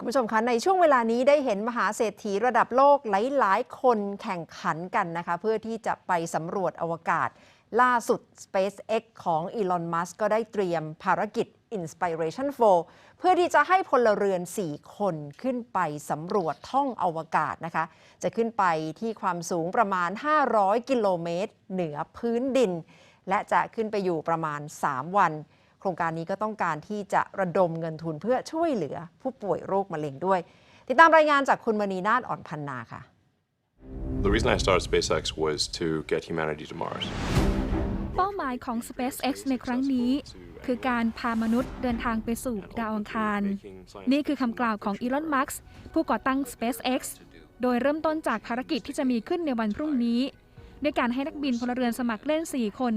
คุณผู้ชมคะในช่วงเวลานี้ได้เห็นมหาเศรษฐีระดับโลกหลาย ๆ คนแข่งขันกันนะคะ เพื่อที่จะไปสำรวจอวกาศ ล่าสุด SpaceX ของ Elon Musk ก็ได้เตรียมภารกิจ Inspiration 4 เพื่อที่จะให้พลเรือน 4 คนขึ้นไปสำรวจท่องอวกาศนะคะ จะขึ้นไปที่ความสูงประมาณ 500 กิโลเมตร เหนือพื้นดิน และจะขึ้นไปอยู่ประมาณ 3 วัน โครงการนี้ก็ต้องการที่จะระดมเงินทุนเพื่อช่วยเหลือผู้ป่วยโรคมะเร็งด้วย ติดตามรายงานจากคุณมณีนาฏอ่อนพันนาค่ะ The reason I started SpaceX was to get humanity to Mars. เป้าหมายของ SpaceX ในครั้งนี้ คือการพามนุษย์เดินทางไปสู่ดาวอังคาร นี่คือคำกล่าวของอีลอน มัสก์ผู้ก่อตั้ง SpaceX โดยเริ่มต้นจากภารกิจที่จะมีขึ้นในวันพรุ่งนี้ ด้วยการให้นักบินพลเรือนสมัครเล่น 4 คน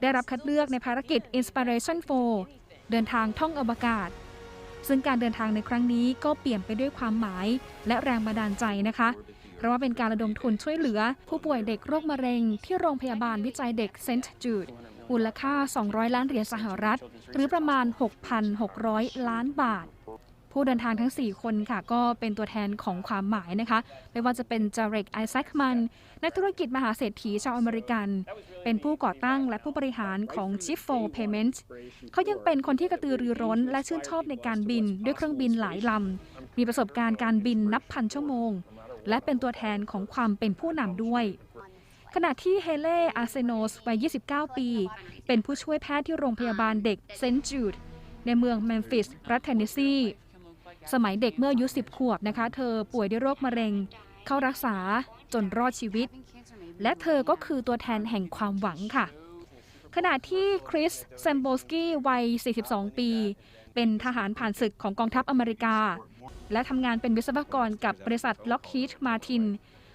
ได้รับคัดเลือกในภารกิจ Inspiration 4 เดินทางท่องอวกาศ ซึ่งการเดินทางในครั้งนี้ก็เปลี่ยนไปด้วยความหมายและแรงบันดาลใจนะคะ เพราะว่าเป็นการระดมทุนช่วยเหลือ ผู้ป่วยเด็กโรคมะเร็ง ที่โรงพยาบาลวิจัยเด็กเซนต์จูดมูลค่า 200 ล้านเหรียญสหรัฐ หรือประมาณ 6,600 ล้านบาท ผู้เดินทางทั้ง 4 คนค่ะ ก็เป็นตัวแทนของความหมายนะคะ ไม่ว่าจะเป็นจาเรกไอแซคมัน นักธุรกิจมหาเศรษฐีชาวอเมริกัน เป็นผู้ก่อตั้งและผู้บริหารของ c h i f 4 Payments เขายังเป็นคนที่กระตือรือร้น และชื่นชอบในการบินด้วยเครื่องบินหลายลำ มีประสบการณ์การบินนับพันชั่วโมง และเป็นตัวแทนของความเป็นผู้นำด้วยขณะที่เฮเล่ อาเซโนส วัย 29 ปี เป็นผู้ช่วยแพทย์ที่โรงพยาบาลเด็กเซนต์จูด ในเมืองเมมฟิส รัฐเทนเนสซี สมัยเด็กเมื่ออายุ10 ขวบนะคะ เธอป่วยด้วยโรคมะเร็ง เข้ารักษาจนรอดชีวิต และเธอก็คือตัวแทนแห่งความหวังค่ะ ขณะที่คริสแซมโบสกี้วัย 42 ปี เป็นทหารผ่านศึกของกองทัพอเมริกา และทำงานเป็นวิศวกรกับบริษัทล็อกฮีดมาทิน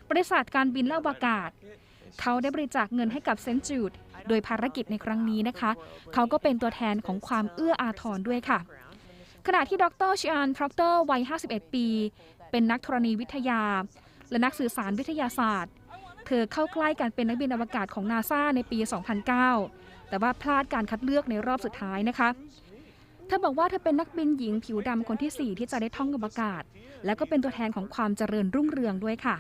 บริษัทการบินและอวกาศ เขาได้บริจาคเงินให้กับเซนจูดโดยภารกิจในครั้งนี้นะคะ เขาก็เป็นตัวแทนของความเอื้ออาทรด้วยค่ะ ขณะที่ดรชิอานพร็อกเตอร์วัย 51 ปี เป็นนักธรณีวิทยา และนักสื่อสารวิทยาศาสตร์ เธอเข้าใกล้การเป็นนักบินอวกาศของนาซาในปี 2009 แต่ว่าพลาดการคัดเลือกในรอบสุดท้ายนะคะ เธอบอกว่าเธอเป็นนักบินหญิงผิวดำคนที่ 4 ที่จะได้ท่องอวกาศ และก็เป็นตัวแทนของความเจริญรุ่งเรืองด้วยค่ะ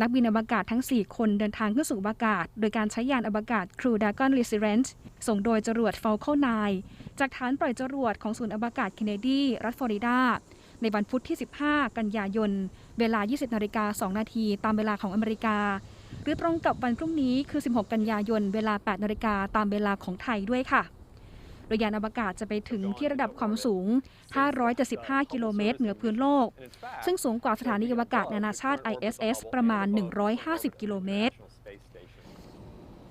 นักบินอวกาศทั้ง 4 คนเดินทางขึ้นสู่อวกาศ โดยการใช้ยานอวกาศ Crew Dragon Resilient ส่งโดยจรวด Falcon 9 จากฐานปล่อยจรวดของศูนย์อวกาศเคนเนดี รัฐฟลอริดา ในวันพุธที่ 15 กันยายน เวลา 20นาฬิกา2นาทีตามเวลาของอเมริกา หรือตรงกับวันพรุ่งนี้คือ 16 กันยายน เวลา 8นาฬิกาตามเวลาของไทยด้วยค่ะ โดยยานอวกาศจะไปถึงที่ระดับความสูง 575 กิโลเมตร เหนือพื้นโลก ซึ่งสูงกว่าสถานีอวกาศนานาชาติ ISS ประมาณ 150 กิโลเมตร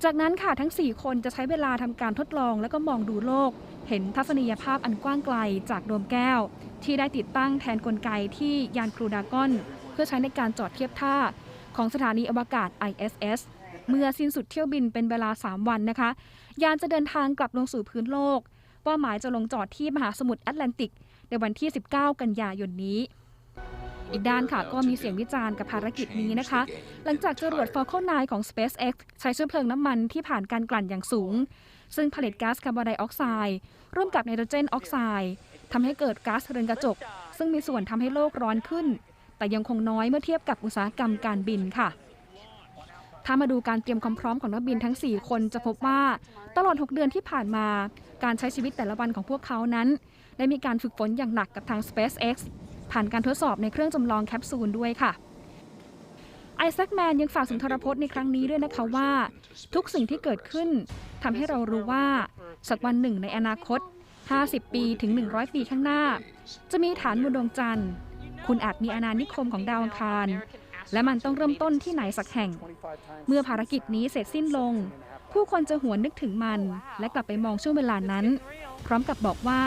จากนั้นค่ะทั้ง 4 คนจะใช้เวลาทำการทดลองแล้วก็มองดูโลก เห็นทัศนียภาพอันกว้างไกลจากโดมแก้ว ที่ได้ติดตั้งแทนกลไกที่ยานครูดากอน เพื่อใช้ในการจอดเทียบท่าของสถานีอวกาศ ISS เมื่อสิ้นสุดเที่ยวบินเป็นเวลา 3 วันนะคะ ยานจะเดินทางกลับลงสู่พื้นโลก เป้าหมายจะลงจอดที่มหาสมุทรแอตแลนติก ในวันที่ 19 กันยายนนี้ อีกด้านค่ะก็มีเสียงวิจารณ์กับภารกิจนี้นะคะ หลังจากจรวด Falcon 9 ของ SpaceX ใช้เชื้อเพลิงน้ำมันที่ผ่านการกลั่นอย่างสูง ซึ่งผลิตก๊าซคาร์บอนไดออกไซด์ร่วมกับไนโตรเจนออกไซด์ทำให้เกิดก๊าซเรือนกระจก ซึ่งมีส่วนทำให้โลกร้อนขึ้น แต่ยังคงน้อยเมื่อเทียบกับอุตสาหกรรมการบินค่ะ ถ้ามาดูการเตรียมความพร้อมของนักบินทั้ง 4 คนจะพบว่าตลอด 6 เดือนที่ผ่านมา การใช้ชีวิตแต่ละวันของพวกเขานั้น ได้มีการฝึกฝนอย่างหนักกับทาง SpaceX ผ่านการทดสอบในเครื่องจำลองแคปซูลด้วยค่ะไอแซคแมนยังฝากสุนทรพจน์ในครั้งนี้ด้วยนะคะว่า ทุกสิ่งที่เกิดขึ้นทำให้เรารู้ว่า สักวันหนึ่งในอนาคต 50 ปีถึง 100 ปีข้างหน้า จะมีฐานบนดวงจันทร์ คุณอาจมีอาณานิคมของดาวอังคาร และมันต้องเริ่มต้นที่ไหนสักแห่ง เมื่อภารกิจนี้เสร็จสิ้นลง ผู้คนจะหวนนึกถึงมัน และกลับไปมองช่วงเวลานั้น พร้อมกับบอกว่า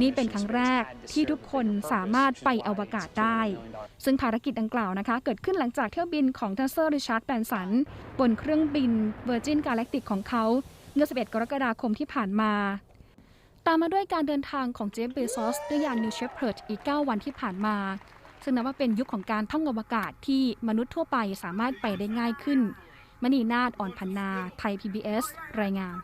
นี่เป็นครั้งแรกที่ทุกคนสามารถไปอวกาศได้ ซึ่งภารกิจดังกล่าวนะคะ เกิดขึ้นหลังจากเที่ยวบินของทัสเซอร์ริชาร์ดแบนสัน บนเครื่องบิน Virgin Galactic ของเขาเมื่อ 11 กรกฎาคมที่ผ่านมาตามมาด้วยการเดินทางของเจฟเบซอสด้วยยาน New Shepard อีก 9 วันที่ผ่านมา ซึ่งนับว่าเป็นยุคของการท่องอวกาศที่มนุษย์ทั่วไปสามารถไปได้ง่ายขึ้น มณีนาฏอ่อนพันนา ไทย PBS รายงาน